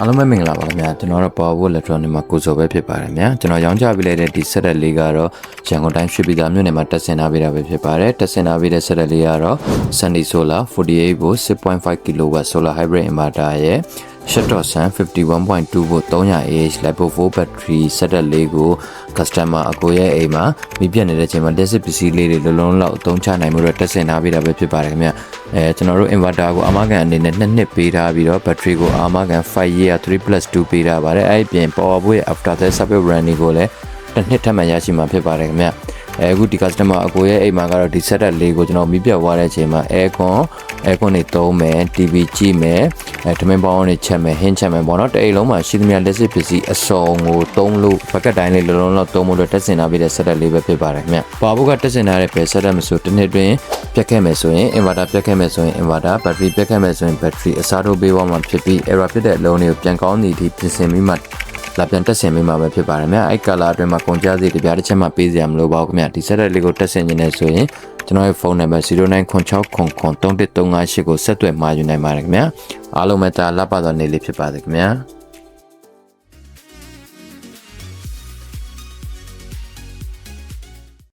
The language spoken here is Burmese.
အားလုံးပဲမင်္ဂလာပါခင်ဗျာကျွန်တော်တို့ Power Electronic မှာကိုစောပဲဖြစ်ပါတယ်ခင်ဗျာကျွန်တော်ရောင်းချပေးလိုက်တဲ့ဒီ set လေးကတော့ရန်ကုန်တိုင်းရွှေပြည်သာမြို့နယ်မှာတက်ဆင်ထားပေးတာပဲဖြစ်ပါတယ်တက်ဆင်ထားပေးတဲ့ set လေးကတော့ Sunny Solar 48 volt 6.5 kW solar hybrid inverter ရဲ့ Shutter Sun 51.2 volt 300 Ah LiPo 4 battery setup လေးကို customer အကိုရဲ့အိမ်မှာမိပြတ်နေတဲ့အချိန်မှာလက်စစ်ပစ္စည်းလေးတွေလုံးလုံးလောက်အသုံးချနိုင်မှုတော့တက်ဆင်ထားပေးတာပဲဖြစ်ပါတယ်ခင်ဗျအဲကျွန်တော်တို့ inverter ကိုအာမခံအနေနဲ့နှစ်နှစ်ပေးထားပြီးတော့ battery ကိုအာမခံ5 year 3+2 ပေးထားပါတယ်အဲ့ဒီပြင် power boy after that support running ကိုလည်းတစ်နှစ်ထပ်မံရရှိမှာဖြစ်ပါတယ်ခင်ဗျအဲအခုဒီ customer အကိုရဲ့အိမ်မှာကတော့ဒီ setup လေးကိုကျွန်တော်မိပြတ်သွားတဲ့အချိန်မှာ aircon aircon တွေသုံးမယ် TV ကြည့်မယ် အဲထမင်းပေါင်းတွေချက်မယ်ဟင်းချက်မယ်ပေါ့နော်တအိမ်လုံးမှာရှိသမျှလက်စစ်ပစ္စည်းအစုံကိုသုံးလို့ဘက်ကတိုင်းလေးလုံးလုံးလောက်သုံးဖို့အတွက်တက်စင်ထားပြီးတဲ့ setup လေးပဲဖြစ်ပါတယ်ခင်ဗျပါဖို့ကတက်စင်ထားတဲ့ဘယ် setup မဆိုတစ်နှစ်တွင်ပြတ်ခဲ့မယ်ဆိုရင် inverter ပြတ်ခဲ့မယ်ဆိုရင် inverter battery ပြတ်ခဲ့မယ်ဆိုရင် battery အစားထိုးပေးသွားမှာဖြစ်ပြီး error ဖြစ်တဲ့အလုံးတွေကိုပြန်ကောင်းသည့်အထိပြင်ဆင်ပြီးမှ လာပြန်တက်ဆင်ပေးမှာပဲဖြစ်ပါတယ်မြတ်အဲ့ color အတွင်းမှာကုန်ကြစည်တပြားတစ်ချက်မှပေးစရာမလိုပါဘူးခင်ဗျဒီ set လေးကိုတက်ဆင်နေနေဆိုရင်ကျွန်တော်ရဲ့ဖုန်းနံပါတ်0996003138ကိုဆက်သွယ်မှာယူနိုင်ပါတယ်ခင်ဗျအားလုံးပဲတာလပ်ပါတော့နေလေးဖြစ်ပါတယ်ခင်ဗျ